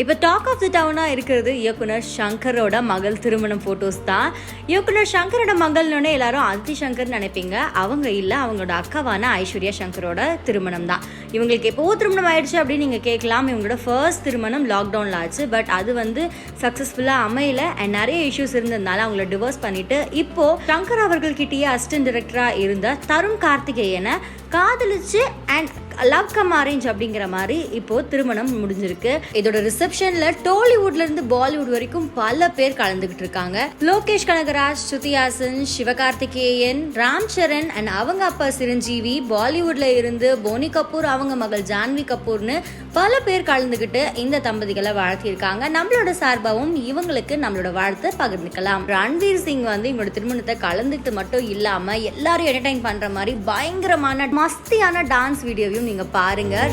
இப்போ talk of the டவுனாக இருக்கிறது இயக்குனர் சங்கரோட மகள் திருமணம் ஃபோட்டோஸ் தான். இயக்குனர் சங்கரோட மகள்னு எல்லாரும் அதித்தி சங்கர் நினைப்பீங்க. அவங்க இல்லை அவங்களோட அக்காவான ஐஸ்வர்யா சங்கரோட திருமணம் தான். இவங்களுக்கு எப்போ திருமணம் ஆயிடுச்சு அப்படின்னு நீங்கள் கேட்கலாம். இவங்களோட ஃபர்ஸ்ட் திருமணம் லாக்டவுனில் ஆச்சு. பட் அது வந்து சக்ஸஸ்ஃபுல்லாக அமையல. அண்ட் நிறைய இஷ்யூஸ் இருந்ததுனால அவங்கள டிவோர்ஸ் பண்ணிட்டு இப்போ சங்கர் அவர்கள்கிட்டயே அசிஸ்டன்ட் டைரக்டராக இருந்த தருண் கார்த்திகேயனை காதலிச்சு அண்ட் லவ் கம் அரேஞ்ச் அப்படிங்கிற மாதிரி இப்போ திருமணம் முடிஞ்சிருக்கு. இதோட ரிசப்ஷன்ல டாலிவுட்ல இருந்து பாலிவுட் வரைக்கும் பல பேர் கலந்துகிட்டு இருக்காங்க. லோகேஷ் கனகராஜ் ஸ்ருதிஹாசன் சிவகார்த்திகேயன் ராம் சரண் அண்ட் அவங்க அப்பா சிரஞ்சீவி பாலிவுட்ல இருந்து போனி கபூர் அவங்க மகள் ஜான்வி கபூர்னு பல பேர் கலந்துகிட்டு இந்த தம்பதிகளை வாழ்த்தியிருக்காங்க. நம்மளோட சார்பாகவும் இவங்களுக்கு நம்மளோட வாழ்த்தை பகிர்ந்துக்கலாம். ரன்வீர் சிங் வந்து இவங்களோட திருமணத்தை கலந்துட்டு மட்டும் இல்லாம எல்லாரும் என்டர்டைன் பண்ற மாதிரி பயங்கரமான மஸ்தியான டான்ஸ் வீடியோவையும் நீங்கள் பாருங்கள்